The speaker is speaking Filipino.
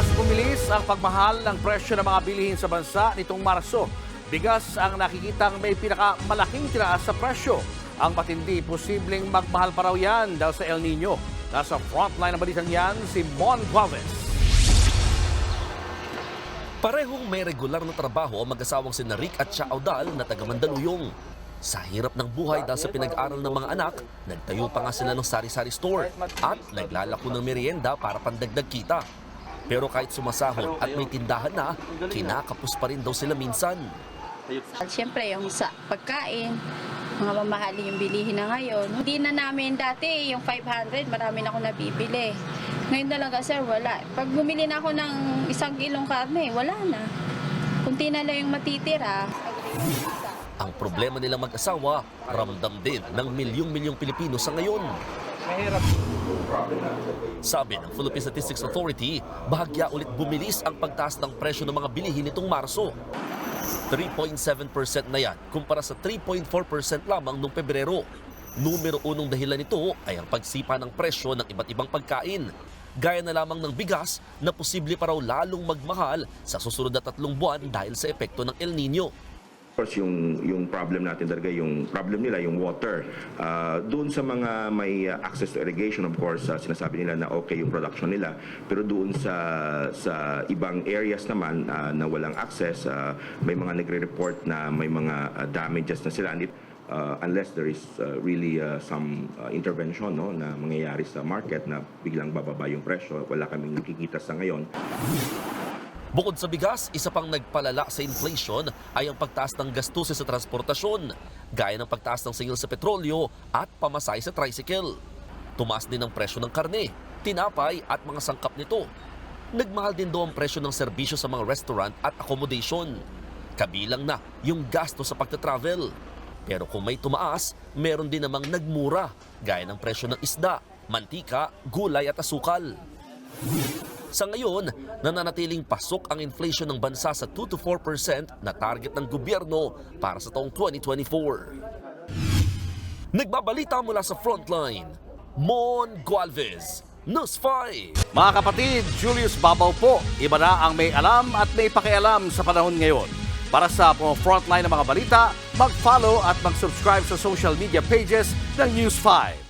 Mas bumilis ang pagmahal ng presyo ng mga bilihin sa bansa nitong Marso. Bigas ang nakikitang may pinakamalaking tiraas sa presyo. Ang matindi, posibleng magmahal pa raw yan dahil sa El Nino. Nasa frontline ng balitang yan, si Mon Gualvez. Parehong may regular na trabaho ang mag-asawang si Rick at siya Audal na taga Mandaluyong. Sa hirap ng buhay dahil sa pinag-aral ng mga anak, nagtayo pa nga sila ng sari-sari store at naglalako ng merienda para pandagdag kita. Pero kahit sumasahod at may tindahan na, kinakapos pa rin daw sila minsan. Siyempre, yung sa pagkain, mga mamahalin yung bilihin na ngayon. Hindi na namin dati, yung 500, marami na ako nabibili. Ngayon talaga, sir, wala. Pag bumili na ako ng isang kilong karne, wala na. Kunti na lang yung matitira. Ang problema nilang mag-asawa, ramdam din ng milyong-milyong Pilipino sa ngayon. Sabi ng Philippine Statistics Authority, bahagya ulit bumilis ang pagtaas ng presyo ng mga bilihin nitong Marso. 3.7% na yan kumpara sa 3.4% lamang noong Pebrero. Numero unong dahilan nito ay ang pagsipa ng presyo ng iba't ibang pagkain. Gaya na lamang ng bigas na posible pa raw lalong magmahal sa susunod na tatlong buwan dahil sa epekto ng El Nino. Course, yung, yung problem natin talaga, yung problem nila, yung water. Ah, doon sa mga may uh, access to irrigation, of course, ah, sinasabi nila na okay yung production nila. Pero doon sa sa ibang areas naman ah, na walang access, ah, may mga nagre-report na may mga ah, damages na sila. And ah, unless there is ah, really ah, some ah, intervention no, na mangyayari sa market na biglang bababa yung presyo, wala kaming nakikita sa ngayon. Bukod sa bigas, isa pang nagpalala sa inflation ay ang pagtaas ng gastusin sa transportasyon, gaya ng pagtaas ng singil sa petrolyo at pamasahe sa tricycle. Tumaas din ang presyo ng karne, tinapay at mga sangkap nito. Nagmahal din daw ang presyo ng serbisyo sa mga restaurant at accommodation. Kabilang na yung gasto sa pagta-travel. Pero kung may tumaas, meron din namang nagmura, gaya ng presyo ng isda, mantika, gulay at asukal. Sa ngayon, nananatiling pasok ang inflation ng bansa sa 2 to 4% na target ng gobyerno para sa taong 2024. Nagbabalita mula sa frontline, Mon Gualvez, News 5. Mga kapatid, Julius Babaw po. Iba na ang may alam at may pakialam sa panahon ngayon. Para sa mga frontline ng mga balita, mag-follow at mag-subscribe sa social media pages ng News 5.